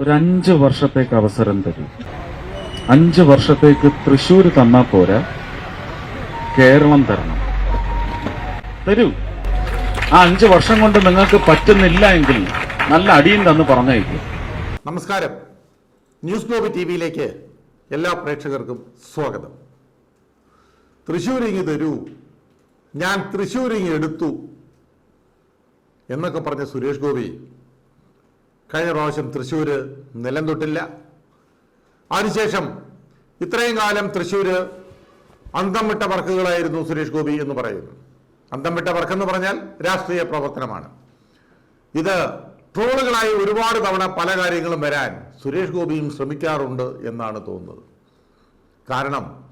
ഒരു അഞ്ച് വർഷത്തേക്ക് അവസരം തരും. അഞ്ച് വർഷത്തേക്ക് തൃശ്ശൂർ തന്നാ പോരാ. കേരളം തരണം. തരൂ. ആ അഞ്ച് വർഷം കൊണ്ട് നിങ്ങൾക്ക് പറ്റുന്നില്ല എങ്കിൽ നല്ല അടിയും തന്ന് പറഞ്ഞേക്കും നമസ്കാരം. ന്യൂസ് ഗ്ലോബ് ടി വിയിലേക്ക് എല്ലാ പ്രേക്ഷകർക്കും സ്വാഗതം. തൃശ്ശൂരിങ് തരൂ. ഞാൻ തൃശ്ശൂരിങ് എടുത്തു എന്നൊക്കെ പറഞ്ഞ സുരേഷ് ഗോപി കഴിഞ്ഞ പ്രാവശ്യം തൃശ്ശൂർ നിലം തൊട്ടില്ല. അതിനുശേഷം ഇത്രയും കാലം തൃശ്ശൂർ അന്തം വിട്ട വർക്കുകളായിരുന്നു സുരേഷ് ഗോപി എന്ന് പറയുന്നു. അന്തം വിട്ട വർക്കെന്ന് പറഞ്ഞാൽ രാഷ്ട്രീയ പ്രവർത്തനമാണ്. ഇത് ട്രോളുകളായി ഒരുപാട് തവണ പല കാര്യങ്ങളും വരാൻ സുരേഷ് ഗോപിയും ശ്രമിക്കാറുണ്ട് എന്നാണ് തോന്നുന്നത്. കാരണം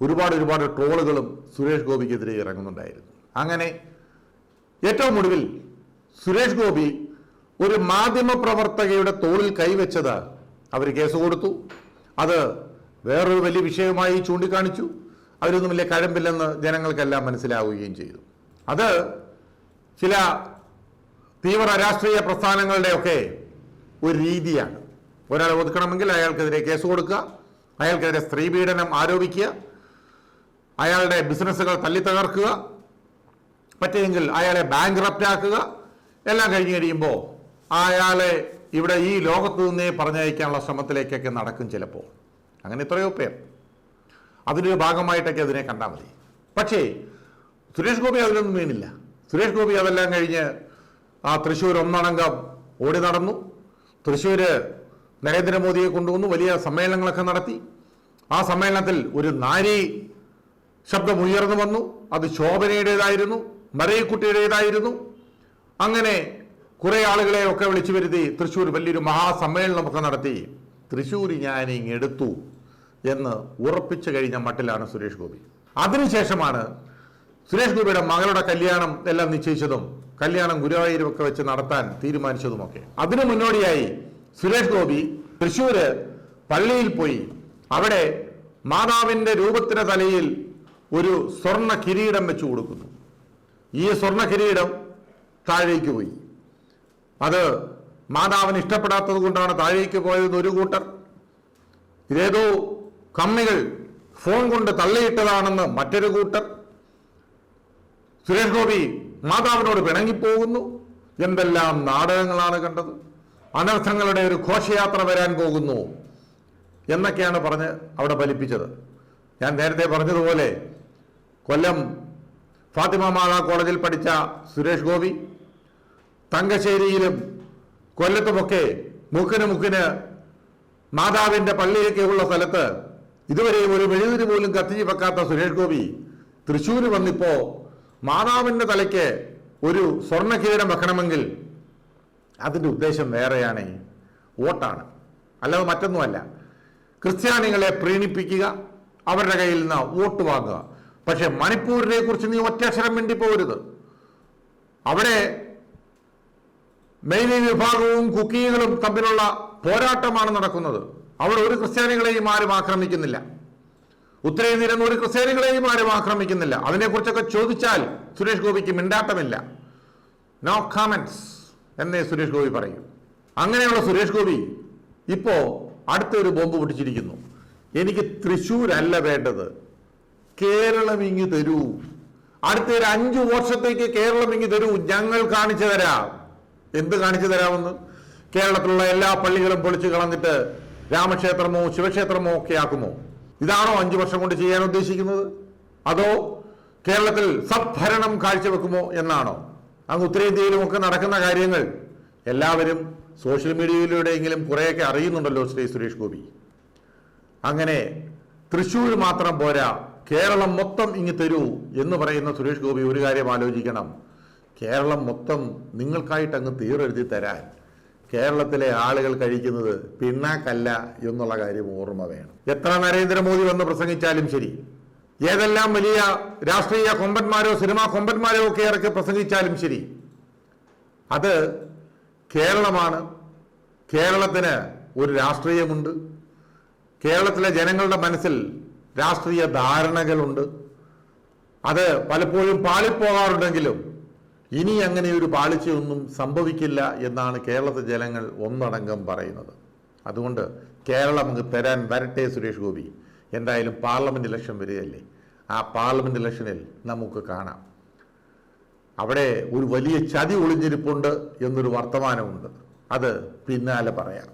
ഒരുപാട് ഒരുപാട് ട്രോളുകളും സുരേഷ് ഗോപിക്കെതിരെ ഇറങ്ങുന്നുണ്ടായിരുന്നു. അങ്ങനെ ഏറ്റവും ഒടുവിൽ സുരേഷ് ഗോപി ഒരു മാധ്യമ പ്രവർത്തകയുടെ തോളിൽ കൈവച്ചത് അവർ കേസ് കൊടുത്തു. അത് വേറൊരു വലിയ വിഷയമായി ചൂണ്ടിക്കാണിച്ചു. അവരൊന്നും വലിയ കഴമ്പില്ലെന്ന് ജനങ്ങൾക്കെല്ലാം മനസ്സിലാവുകയും ചെയ്തു. അത് ചില തീവ്ര രാഷ്ട്രീയ പ്രസ്ഥാനങ്ങളുടെയൊക്കെ ഒരു രീതിയാണ്. ഒരാളെ ഒതുക്കണമെങ്കിൽ അയാൾക്കെതിരെ കേസ് കൊടുക്കുക അയാൾക്കെതിരെ സ്ത്രീപീഡനം ആരോപിക്കുക അയാളുടെ ബിസിനസ്സുകൾ തല്ലിത്തകർക്കുക പറ്റിയെങ്കിൽ അയാളെ ബാങ്ക് ആക്കുക എല്ലാം കഴിഞ്ഞ് കഴിയുമ്പോൾ അയാളെ ഇവിടെ ഈ ലോകത്തു നിന്നേ പറഞ്ഞയക്കാനുള്ള ശ്രമത്തിലേക്കൊക്കെ നടക്കും ചിലപ്പോൾ. അങ്ങനെ എത്രയോ പേർ. അതിന്റെ ഭാഗമായിട്ടൊക്കെ അതിനെ കണ്ടാൽ മതി. പക്ഷേ സുരേഷ് ഗോപി അതിലൊന്നും വീണില്ല. സുരേഷ് ഗോപി അതെല്ലാം കഴിഞ്ഞ് ആ തൃശ്ശൂർ ഒന്നടങ്കം ഓടി നടന്നു. തൃശ്ശൂര് നരേന്ദ്രമോദിയെ കൊണ്ടുവന്നു. വലിയ സമ്മേളനങ്ങളൊക്കെ നടത്തി. ആ സമ്മേളനത്തിൽ ഒരു നാരി ശബ്ദം ഉയർന്നു വന്നു. അത് ശോഭനയുടേതായിരുന്നു. മരയക്കുട്ടിയുടേതായിരുന്നു അങ്ങനെ കുറെ ആളുകളെ ഒക്കെ വിളിച്ചു വരുത്തി തൃശ്ശൂർ വലിയൊരു മഹാസമ്മേളനമൊക്കെ നടത്തി. തൃശ്ശൂർ ഞാൻ ഇങ്ങ് എടുത്തു എന്ന് ഉറപ്പിച്ചു കഴിഞ്ഞ മട്ടിലാണ് സുരേഷ് ഗോപി. അതിനുശേഷമാണ് സുരേഷ് ഗോപിയുടെ മകളുടെ കല്യാണം എല്ലാം നിശ്ചയിച്ചതും കല്യാണം ഗുരുവായൂരൊക്കെ വെച്ച് നടത്താൻ തീരുമാനിച്ചതുമൊക്കെ. അതിനു മുന്നോടിയായി സുരേഷ് ഗോപി തൃശ്ശൂര് പള്ളിയിൽ പോയി. അവിടെ മാതാവിന്റെ രൂപത്തിന് തലയിൽ ഒരു സ്വർണ കിരീടം വെച്ചു കൊടുക്കുന്നു. ഈ സ്വർണ കിരീടം താഴേക്ക് പോയി. അത് മാതാവിന് ഇഷ്ടപ്പെടാത്തത് കൊണ്ടാണ് താഴേക്ക് പോയത് ഒരു കൂട്ടർ. ഇതേതോ കമ്മികൾ ഫോൺ കൊണ്ട് തള്ളിയിട്ടതാണെന്ന് മറ്റൊരു കൂട്ടർ. സുരേഷ് ഗോപി മാതാവിനോട് പിണങ്ങിപ്പോകുന്നു. എന്തെല്ലാം നാടകങ്ങളാണ് കണ്ടത്. അനർത്ഥങ്ങളുടെ ഒരു ഘോഷയാത്ര വരാൻ പോകുന്നു എന്നൊക്കെയാണ് പറഞ്ഞ് അവിടെ ഫലിപ്പിച്ചത്. ഞാൻ നേരത്തെ പറഞ്ഞതുപോലെ കൊല്ലം ഫാത്തിമ മാതാ കോളേജിൽ പഠിച്ച സുരേഷ് ഗോപി തങ്കശ്ശേരിയിലും കൊല്ലത്തുമൊക്കെ മുക്കിന് മുക്കിന് മാതാവിന്റെ പള്ളിയൊക്കെ ഉള്ള സ്ഥലത്ത് ഇതുവരെ ഒരു മെഴുതിരി പോലും കത്തിച്ച് വെക്കാത്ത സുരേഷ് ഗോപി തൃശ്ശൂർ വന്നിപ്പോ മാതാവിന്റെ തലയ്ക്ക് ഒരു സ്വർണ കിരീടം വെക്കണമെങ്കിൽ അതിന്റെ ഉദ്ദേശം വേറെയാണ്. വോട്ടാണ്. അല്ലാതെ മറ്റൊന്നുമല്ല. ക്രിസ്ത്യാനികളെ പ്രീണിപ്പിക്കുക അവരുടെ കയ്യിൽ നിന്ന് വോട്ട് വാങ്ങുക. പക്ഷെ മണിപ്പൂരിനെ കുറിച്ച് നീ ഒറ്റക്ഷരം വേണ്ടി പോരുത് അവിടെ മെയ്ലി വിഭാഗവും കുക്കികളും തമ്മിലുള്ള പോരാട്ടമാണ് നടക്കുന്നത്. അവിടെ ഒരു ക്രിസ്ത്യാനികളെയും ആരും ആക്രമിക്കുന്നില്ല. ഉത്തരേന്ത്യയിൽ നിന്ന് ഒരു ക്രിസ്ത്യാനികളെയും ആരും ആക്രമിക്കുന്നില്ല. അതിനെക്കുറിച്ചൊക്കെ ചോദിച്ചാൽ സുരേഷ് ഗോപിക്ക് മിണ്ടാട്ടമില്ല. നോ കമന്റ്സ് എന്നേ സുരേഷ് ഗോപി പറയും. അങ്ങനെയുള്ള സുരേഷ് ഗോപി ഇപ്പോ അടുത്തൊരു ബോംബ് പൊട്ടിച്ചിരിക്കുന്നു. എനിക്ക് തൃശ്ശൂരല്ല വേണ്ടത്. കേരളം ഇങ്ങ് തരൂ. അടുത്ത ഒരു അഞ്ചു വർഷത്തേക്ക് കേരളം ഇങ്ങ് തരൂ. ഞങ്ങൾ കാണിച്ചു തരാം. എന്ത് കാണിച്ചു തരാമെന്ന് കേരളത്തിലുള്ള എല്ലാ പള്ളികളും പൊളിച്ചു കളഞ്ഞിട്ട് രാമക്ഷേത്രമോ ശിവക്ഷേത്രമോ ഒക്കെ ആക്കുമോ? ഇതാണോ അഞ്ചു വർഷം കൊണ്ട് ചെയ്യാൻ ഉദ്ദേശിക്കുന്നത്? അതോ കേരളത്തിൽ സദ്ഭരണം കാഴ്ചവെക്കുമോ എന്നാണോ? അങ്ങ് ഉത്തരേന്ത്യയിലും ഒക്കെ നടക്കുന്ന കാര്യങ്ങൾ എല്ലാവരും സോഷ്യൽ മീഡിയയിലൂടെയെങ്കിലും കുറേയൊക്കെ അറിയുന്നുണ്ടല്ലോ ശ്രീ സുരേഷ് ഗോപി. അങ്ങനെ തൃശ്ശൂർ മാത്രം പോരാ കേരളം മൊത്തം ഇങ്ങ് തരൂ എന്ന് പറയുന്ന സുരേഷ് ഗോപി ഒരു കാര്യം ആലോചിക്കണം. കേരളം മൊത്തം നിങ്ങൾക്കായിട്ട് അങ്ങ് തീരെഴുതി തരാൻ. കേരളത്തിലെ ആളുകൾ കഴിക്കുന്നത് പിണ്ണാക്കല്ല എന്നുള്ള കാര്യം ഓർമ്മ വേണം. എത്ര നരേന്ദ്രമോദി വന്ന് പ്രസംഗിച്ചാലും ശരി. ഏതെല്ലാം വലിയ രാഷ്ട്രീയ കൊമ്പന്മാരോ സിനിമാ കൊമ്പന്മാരോ ഒക്കെ ഇറക്കി പ്രസംഗിച്ചാലും ശരി. അത് കേരളമാണ്. കേരളത്തിന് ഒരു രാഷ്ട്രീയമുണ്ട്. കേരളത്തിലെ ജനങ്ങളുടെ മനസ്സിൽ രാഷ്ട്രീയ ധാരണകളുണ്ട്. അത് പലപ്പോഴും പാളിപ്പോകാറുണ്ടെങ്കിലും ഇനി അങ്ങനെ ഒരു പാളിച്ചയൊന്നും സംഭവിക്കില്ല എന്നാണ് കേരളത്തെ ജനങ്ങൾ ഒന്നടങ്കം പറയുന്നത്. അതുകൊണ്ട് കേരളം അങ്ങ് തരാൻ വരട്ടെ സുരേഷ് ഗോപി. എന്തായാലും പാർലമെന്റ് ഇലക്ഷൻ വരികയല്ലേ ആ പാർലമെന്റ് ഇലക്ഷനിൽ നമുക്ക് കാണാം. അവിടെ ഒരു വലിയ ചതി ഒളിഞ്ഞിരിപ്പുണ്ട് എന്നൊരു വർത്തമാനമുണ്ട്. അത് പിന്നാലെ പറയാം.